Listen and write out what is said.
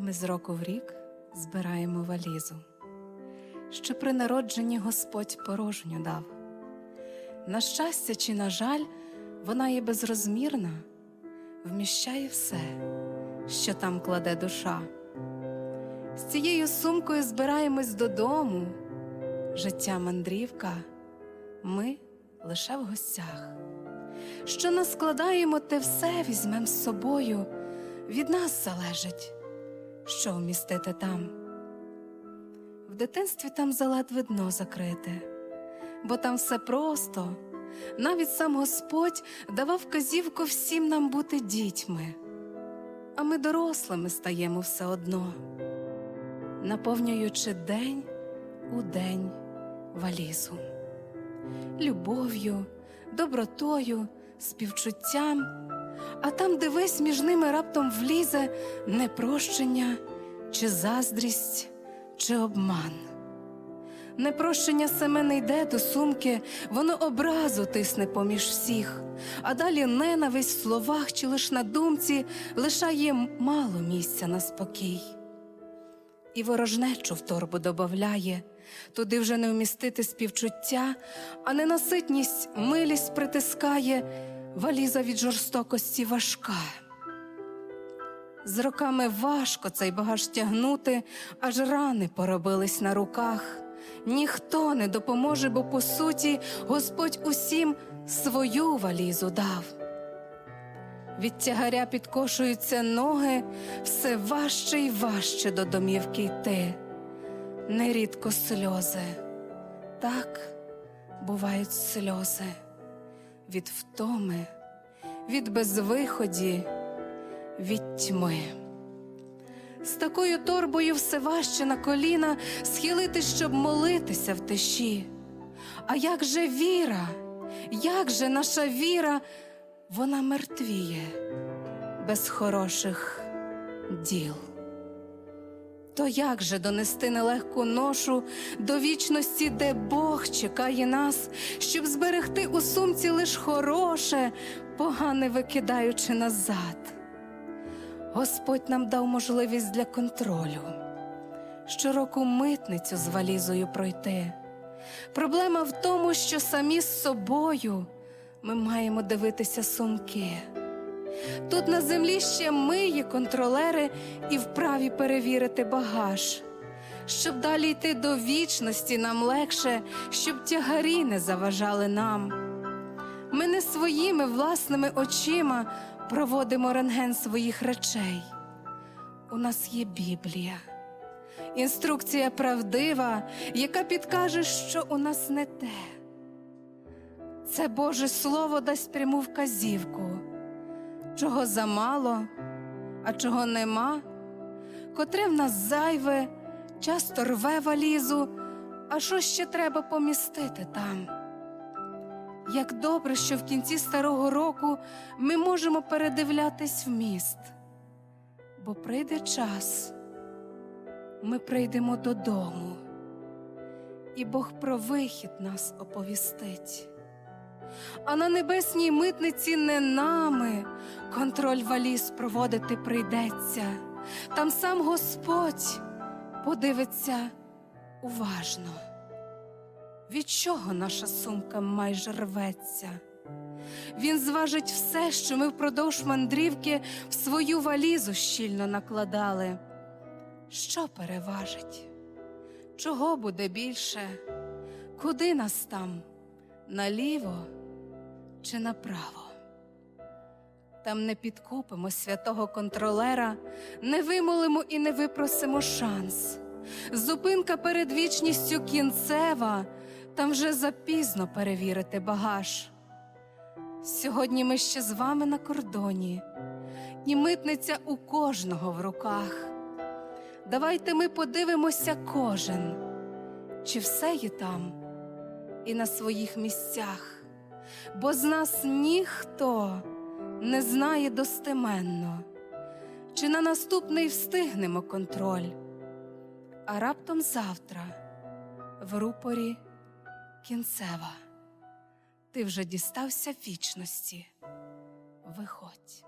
Ми з року в рік збираємо валізу, що при народженні Господь порожню дав. На щастя чи на жаль, вона є безрозмірна, вміщає все, що там кладе душа. З цією сумкою збираємось додому. Життя мандрівка, ми лише в гостях. Що наскладаємо, те все візьмем з собою, від нас залежить, що вмістити там. В дитинстві там заледве дно закрите, бо там все просто, навіть сам Господь давав вказівку всім нам бути дітьми, а ми дорослими стаємо все одно, наповнюючи день у день валізу, любов'ю, добротою, співчуттям, а там, де весь між ними раптом влізе непрощення чи заздрість, чи обман. Непрощення саме не йде до сумки, воно образу тисне поміж всіх, а далі ненависть в словах чи лиш на думці лишає мало місця на спокій. І ворожнечу в торбу добавляє, туди вже не вмістити співчуття, а ненаситність милість притискає, валіза від жорстокості важка. З роками важко цей багаж тягнути, аж рани поробились на руках. Ніхто не допоможе, бо по суті Господь усім свою валізу дав. Від тягаря підкошуються ноги, все важче й важче до домівки йти. Нерідко сльози, так бувають сльози від втоми, від безвиході, від тьми. З такою торбою все важче на коліна схилити, щоб молитися в тиші. А як же віра, як же наша віра, вона мертвіє без хороших діл. То як же донести нелегку ношу до вічності, де Бог чекає нас, щоб зберегти у сумці лиш хороше, погане викидаючи назад? Господь нам дав можливість для контролю, щороку митницю з валізою пройти. Проблема в тому, що самі з собою ми маємо дивитися сумки. Тут на землі ще ми є контролери і вправі перевірити багаж. Щоб далі йти до вічності нам легше, щоб тягарі не заважали нам. Ми не своїми власними очима проводимо рентген своїх речей. У нас є Біблія, інструкція правдива, яка підкаже, що у нас не те. Це Боже Слово дасть пряму вказівку, чого замало, а чого нема, котре в нас зайве, часто рве валізу, а що ще треба помістити там. Як добре, що в кінці старого року ми можемо передивлятись в міст, бо прийде час, ми прийдемо додому, і Бог про вихід нас оповістить. А на небесній митниці не нами контроль валіз проводити прийдеться, там сам Господь подивиться уважно. Від чого наша сумка майже рветься? Він зважить все, що ми впродовж мандрівки в свою валізу щільно накладали. Що переважить? Чого буде більше? Куди нас там? Наліво чи направо? Там не підкупимо святого контролера, не вимолимо і не випросимо шанс. Зупинка перед вічністю кінцева, там вже запізно перевірити багаж. Сьогодні ми ще з вами на кордоні, і митниця у кожного в руках. Давайте ми подивимося кожен, чи все є там і на своїх місцях, бо з нас ніхто не знає достеменно, чи на наступний встигнемо контроль а раптом завтра в рупорі кінцева. Ти вже дістався вічності. Виходь.